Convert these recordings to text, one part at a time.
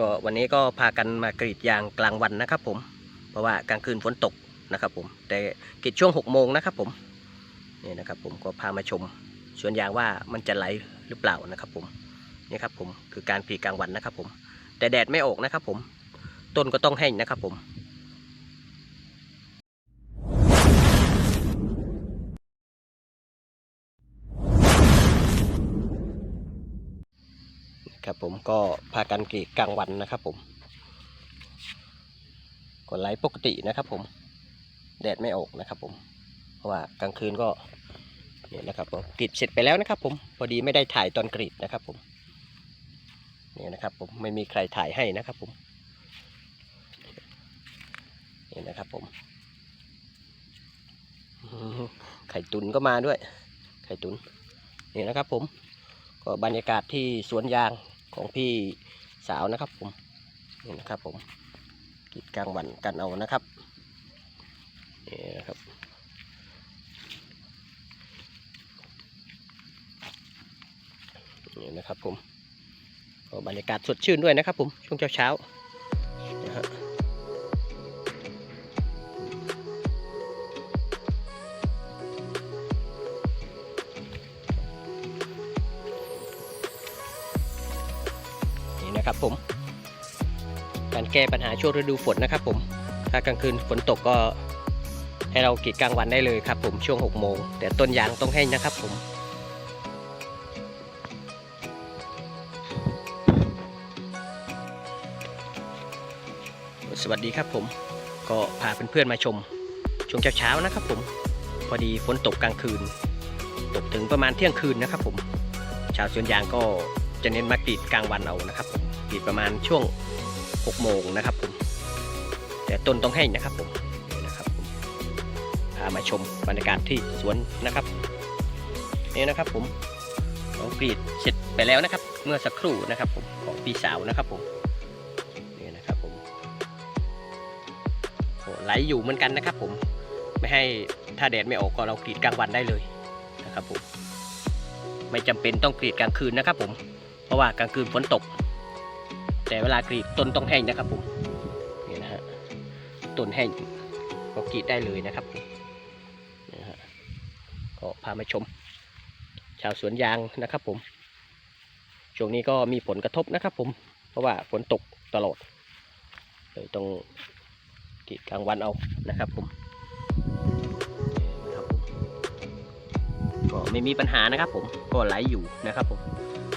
ก็วันนี้ก็พากันมากรีดยางกลางวันนะครับผม เพราะว่ากลางคืนฝนตกนะครับผมแต่กรีดช่วง6กโมงนะครับผมนี่นะครับผมก็พามาชมสวนยางว่ามันจะไหลหรือเปล่านะครับผมนี่ครับผมคือการกรีดกลางวันนะครับผม แต่แดดไม่ออกนะครับผม ต้นก็ต้องแห้งนะครับผม ครับผมก็พากันกรีดกลางวันนะครับผมกดไลฟ์ปกตินะครับผม แดดไม่ออกนะครับผม เพราะว่ากลางคืนก็เนี่ยนะครับผมกรีดเสร็จไปแล้วนะครับ ผมพอดีไม่ได้ถ่ายตอนกรีดนะครับผมเนี่ยนะครับผมไม่มีใครถ่ายให้นะครับผมนี่นะครับผมไข่ตุนก็มาด้วย ไข่ตุนนี่นะครับผมก็บรรยากาศที่สวนยาง ของพี่สาวนะครับผมนี่นะครับผมกรีดกลางวันกันเอานะครับนี่นะครับนี่นะครับผมบรรยากาศสดชื่นด้วยนะครับผมช่วงเช้าเช้า ผม การแก้ปัญหาช่วงฤดูฝนนะครับผม ถ้ากลางคืนฝนตกก็ให้เรากรีดกลางวันได้เลยครับผมช่วง6โมงแต่ต้นยางต้องแห้งนะครับผมสวัสดีครับผมก็พาเพื่อนๆมาชม ช่วงเช้าๆนะครับผม พอดีฝนตกกลางคืน ตกถึงประมาณเที่ยงคืนนะครับผม ชาวสวนยางก็จะเน้นมากรีดกลางวันเอานะครับผม กรีดประมาณช่วง6โมงนะครับผมแต่ต้นต้องแห้นะครับผมนะครับผมพามาชมบรรยากาศที่สวนนะครับนี่นะครับผมเรากรีดเสร็จไปแล้วนะครับ เมื่อสักครู่นะครับผมของพี่สาวนะครับผมนี่นะครับผมโอ้ไหลอยู่เหมือนกันนะครับ ผมไม่ให้ถ้าแดดไม่ออกก็เรากรีดกลางวันได้เลยนะครับผมไม่จำเป็นต้องกรีดกลางคืนนะครับผมเพราะว่ากลางคืนฝนตก แต่เวลากรีดต้นต้องแห้งนะครับผมนี่นะฮะต้นแห้งก็กรีดได้เลยนะครับนี่นะฮะก็พามาชม ชาวสวนยางนะครับผมช่วงนี้ก็มีผลกระทบนะครับผมเพราะว่าฝนตกตลอดเลยต้องกรีดกลางวันเอานะครับผมนะครับผมก็ไม่มีปัญหานะครับผมก็ไหลอยู่นะครับผม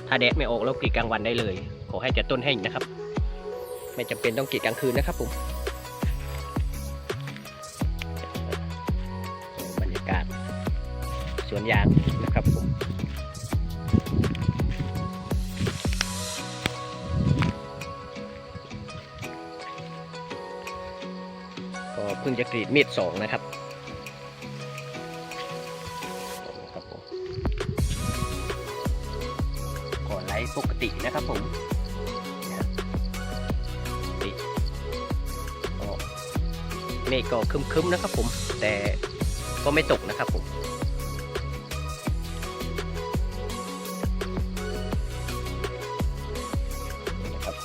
ถ้าแดดไม่ออกแล้วกรีดกลางวันได้เลย ขอให้แต่ต้นแห้งนะครับ ไม่จำเป็นต้องกรีดกลางคืนนะครับผมบรรยากาศสวนยางนะครับผมก็เพิ่งจะกรีดมีดสองนะครับก่อนไลฟ์ปกตินะครับผม เมฆก็คึมๆนะครับผม แต่ก็ไม่ตกนะครับผมนะครับ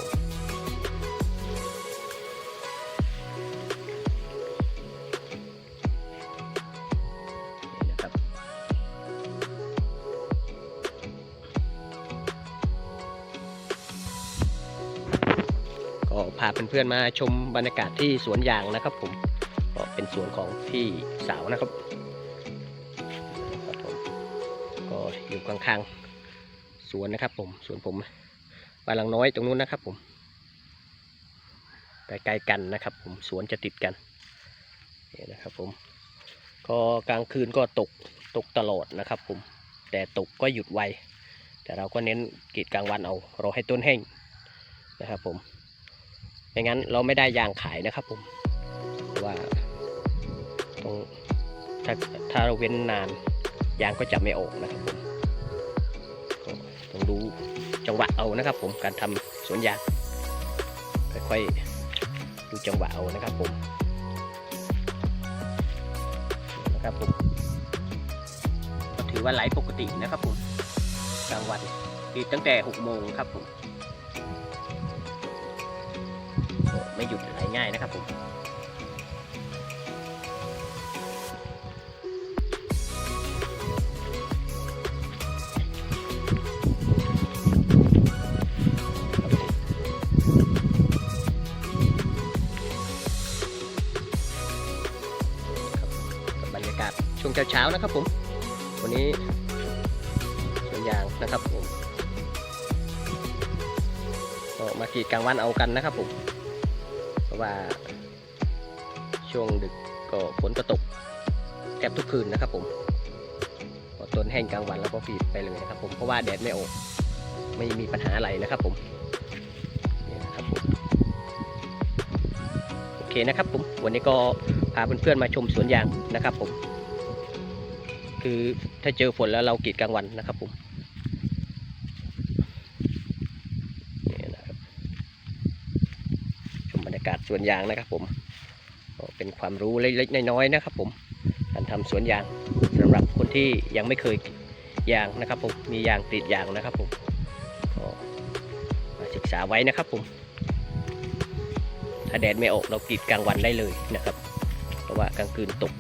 ก็พาเพื่อนๆมาชมบรรยากาศที่สวนยางนะครับผม ก็เป็นสวนของพี่สาวนะครับครับผมก็อยู่ข้างๆสวนนะครับ ผมสวนผมบ้านหลังน้อยตรงนู้นนะครับ ผมใกล้ๆกันนะครับ ผมสวนจะติดกันนี่นะครับ ผมก็กลางคืนก็ตกตกตลอดนะครับ ผม แต่ตกก็หยุดไวแต่เราก็เน้นกรีดกลางวันเอารอให้ต้นแห้งนะครับ ผมไม่งั้นเราไม่ได้ยางขายนะครับ ผมว่า ต้องถ้าถ้าเราเว้นนานยางก็จะไม่ออกนะครับผมก็ต้องดูจังหวะเอานะครับ ผมการทำสวนยางค่อยๆดูจังหวะเอานะครับผมนะครับผมก็ถือว่าไหลปกตินะครับผมกลางวันคือตั้งแต่6โมงครับผมไม่หยุดไหลง่ายนะครับผม ช่วงเช้าๆนะครับผม วันนี้สวนยางนะครับผมก็มากรีดกลางวันเอากันนะครับผม เพราะว่าช่วงดึกก็ฝนก็ตกแทบทุกคืนนะครับผมพอต้นแห้งกลางวันแล้วก็กรีดไปเลยนะครับผมเพราะว่าแดดไม่ออกไม่มีปัญหาอะไรนะครับผมนี่นะครับผมโอเคนะครับผมวันนี้ก็พาเพื่อนๆมาชมสวนยางนะครับผม คือถ้าเจอฝนแล้วเรากรีดกลางวันนะครับผมนี่นะครับชมบรรยากาศสวนยางนะครับผมเป็นความรู้เล็กๆน้อยๆนะครับผมการทำสวนยางสำหรับคนที่ยังไม่เคยยางนะครับผมมียางติดยางนะครับผมมาศึกษาไว้นะครับผมถ้าแดดไม่ออกเรากรีดกลางวันได้เลยนะครับ เพราะว่ากลางคืนตก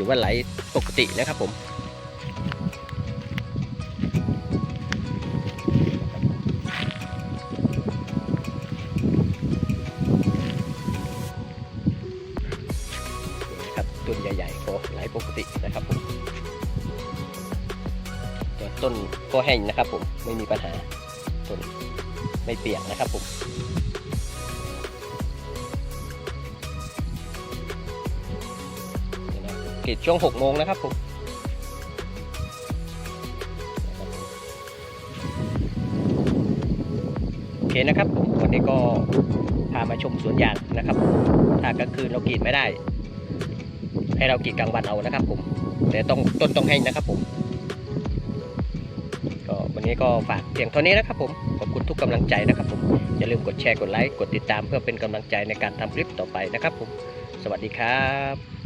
ถือว่าไหลปกตินะครับผมนะครับต้นใหญ่ๆก็ไหลปกตินะครับผมต่ต้นก็แห้งนะครับผมไม่มีปัญหาต้นไม่เปียกนะครับผม นี่นะกรีดช่วง6โมงนะครับผมโอเคนะครับผมวันนี้ก็พามาชมสวนยางนะครับ ถ้ากลางคืนเรากรีดไม่ได้ ให้เรากรีดกลางวันเอานะครับผมแต่ต้องต้นต้องแห้งนะครับผมก็วันนี้ก็ฝากเพียงเท่านี้นะครับผมขอบคุณทุกกำลังใจนะครับผมอย่าลืมกดแชร์กดไลค์กดติดตามเพื่อเป็นกำลังใจในการทำคลิปต่อไปนะครับผม สวัสดีครับ